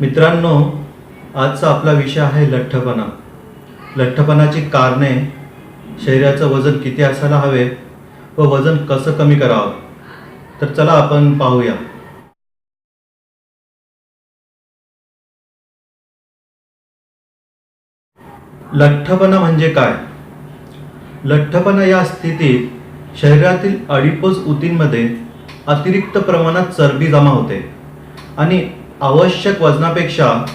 मित्रांनो आजचा आपला विषय आहे लठ्ठपणा. लठ्ठपणाची कारणे शरीराचं वजन किती असायला हवे व वजन कसं कमी करावं? तर चला आपण पाहूया. लठ्ठपणा म्हणजे काय? लठ्ठपणा या स्थितीत शरीरातील अडिपोज ऊतींमध्ये अतिरिक्त प्रमाणात चरबी जमा होते आणि आवश्यक वजनापेक्षा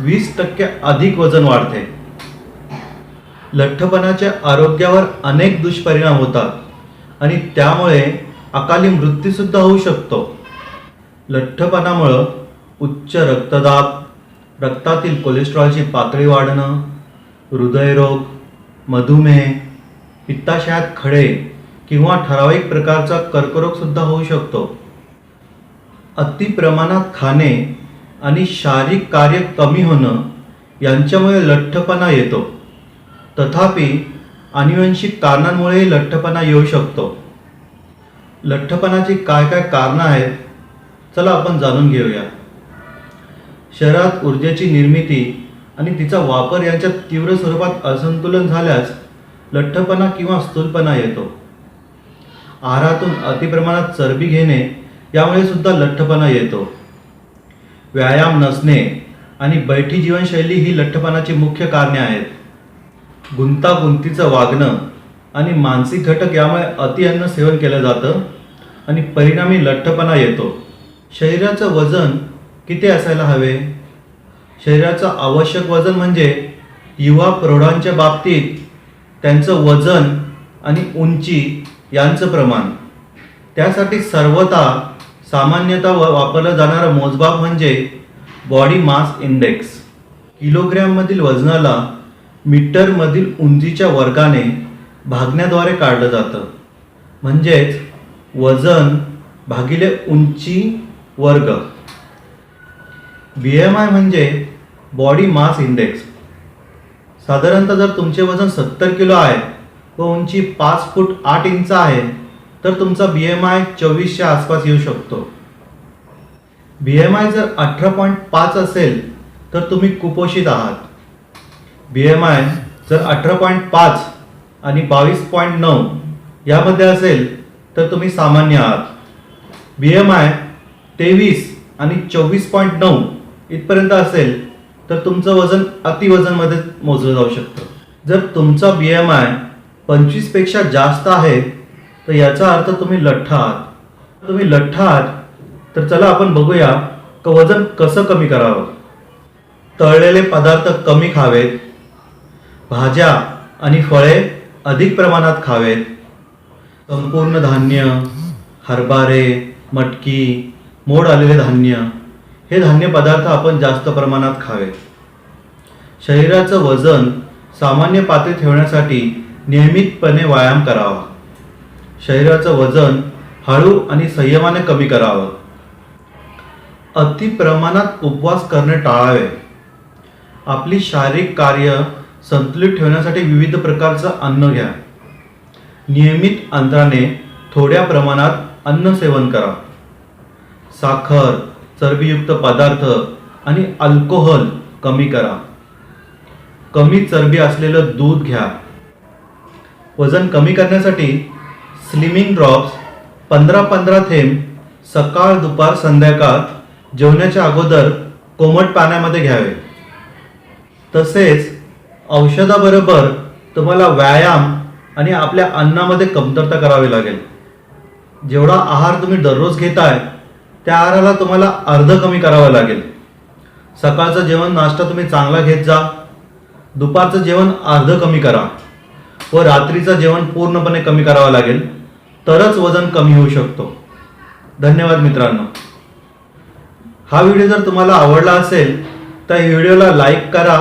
वीस टक्के अधिक वजन वाढते. लठ्ठपणाच्या आरोग्यावर अनेक दुष्परिणाम होतात आणि त्यामुळे अकाली मृत्यूसुद्धा होऊ शकतो. लठ्ठपणामुळं उच्च रक्तदाब रक्तातील कोलेस्ट्रॉलची पातळी वाढणं हृदयरोग मधुमेह पित्ताशयात खडे किंवा ठराविक प्रकारचा कर्करोगसुद्धा होऊ शकतो. अतिप्रमाणात खाणे आणि शारीरिक कार्य कमी होणं यांच्यामुळे लठ्ठपणा येतो. तथापि अनुवंशिक कारणांमुळेही लठ्ठपणा येऊ शकतो. लठ्ठपणाची काय काय कारणं आहेत चला आपण जाणून घेऊया. शरीरात ऊर्जेची निर्मिती आणि तिचा वापर यांच्यात तीव्र स्वरूपात असंतुलन झाल्यास लठ्ठपणा किंवा स्थूलपणा येतो. आहारातून अतिप्रमाणात चरबी घेणे यामुळे सुद्धा लठ्ठपणा येतो. व्यायाम नसणे आणि बैठी जीवनशैली ही लठ्ठपणाची मुख्य कारणे आहेत. गुंतागुंतीचं वागणं आणि मानसिक घटक यामुळे अतिअन्न सेवन केलं जातं आणि परिणामी लठ्ठपणा येतो. शरीराचं वजन किती असायला हवे? शरीराचं आवश्यक वजन म्हणजे युवा प्रौढांच्या बाबतीत त्यांचं वजन आणि उंची यांचं प्रमाण. त्यासाठी सर्वता सामान्यतः व वापरलं जाणारं मोजमाप म्हणजे बॉडी मास इंडेक्स किलोग्रॅममधील वजनाला मीटरमधील उंचीच्या वर्गाने भागण्याद्वारे काढलं जातं. म्हणजेच वजन भागिले उंची वर्ग. बी एम आय म्हणजे बॉडी मास इंडेक्स साधारणतः जर तुमचे वजन सत्तर किलो आहे व उंची पाच फूट आठ इंच आहे तर तुमचा बी एम आय चोवीसच्या आसपास येऊ शकतो. बी एम आय जर अठरा पॉईंट पाच असेल तर तुम्ही कुपोषित आहात. बी एम आय जर अठरा पॉईंट पाच आणि बावीस पॉईंट नऊ यामध्ये असेल तर तुम्ही सामान्य आहात. बी एम आय तेवीस आणि चोवीस पॉईंट नऊ इथपर्यंत असेल तर तुमचं वजन अतिवजनमध्ये मोजलं जाऊ शकतं. जर तुमचा बी एम आय पंचवीसपेक्षा जास्त आहे तर याचा अर्थ तुम्ही लठ्ठ आहात तुम्ही लठ्ठ आहात तर चला आपण बघूया का वजन कसं कमी करावं. तळलेले पदार्थ कमी खावेत. भाज्या आणि फळे अधिक प्रमाणात खावेत. संपूर्ण धान्य हरभरे मटकी मोड आलेले धान्य हे धान्य पदार्थ आपण जास्त प्रमाणात खावेत. शरीराचं वजन सामान्य पातळी ठेवण्यासाठी नियमितपणे व्यायाम करावा. शरीराचं वजन हळू आणि संयमाने कमी करावं. अति प्रमाणात उपवास करणे टाळावे. आपली शारीरिक कार्य संतुलित ठेवण्यासाठी विविध प्रकारचं अन्न घ्या. नियमित अंतराने थोड्या प्रमाणात अन्न सेवन करा. साखर चरबीयुक्त पदार्थ आणि अल्कोहोल कमी करा. कमी चरबी असलेलं दूध घ्या. वजन कमी करण्यासाठी स्लिमिंग ड्रॉप्स पंधरा पंधरा थेंब सकाळ दुपार संध्याकाळ जेवणाच्या अगोदर कोमट पाण्यामध्ये घ्यावे. तसेच औषधाबरोबर तुम्हाला व्यायाम आणि आपल्या अन्नामध्ये कमतरता करावी लागेल. जेवढा आहार तुम्ही दररोज घेताय त्या आहाराला तुम्हाला अर्ध कमी करावं लागेल. सकाळचं जेवण नाश्ता तुम्ही चांगला घेत जा. दुपारचं जेवण अर्ध कमी करा व रात्रीचं जेवण पूर्णपणे कमी करावं लागेल. तरच वजन कमी होऊ शकतो. धन्यवाद मित्रांनो. हा व्हिडिओ जर तुम्हाला आवडला असेल तर व्हिडिओला लाईक करा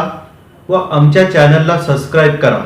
व आमच्या चॅनलला सबस्क्राईब करा.